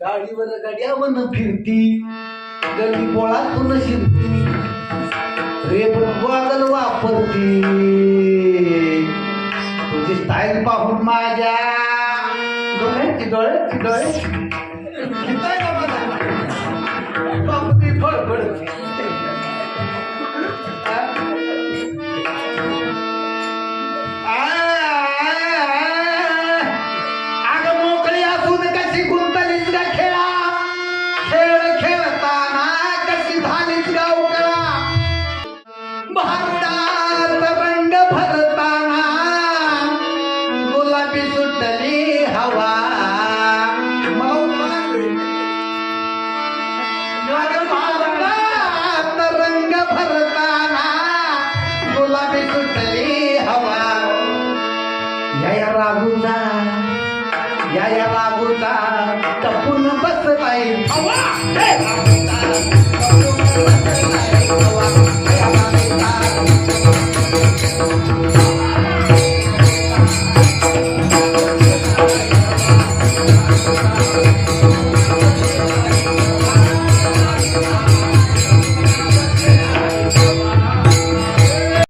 गाडीवर गाड्या मन फिरती. गल्ली बोळातून शिरती. Rape goggle वापरती. तुझी स्टाईल पाहून माझ्या. डोळ्याची डोळ्याची डोळ्याची खिचाय गुलाबी सुटली हवा। मला उकळा कळली. अगं रंग भरताना गुलाबी सुटली हवा। या या रागुता या या रागुता टपून बसताय. हवा! thank you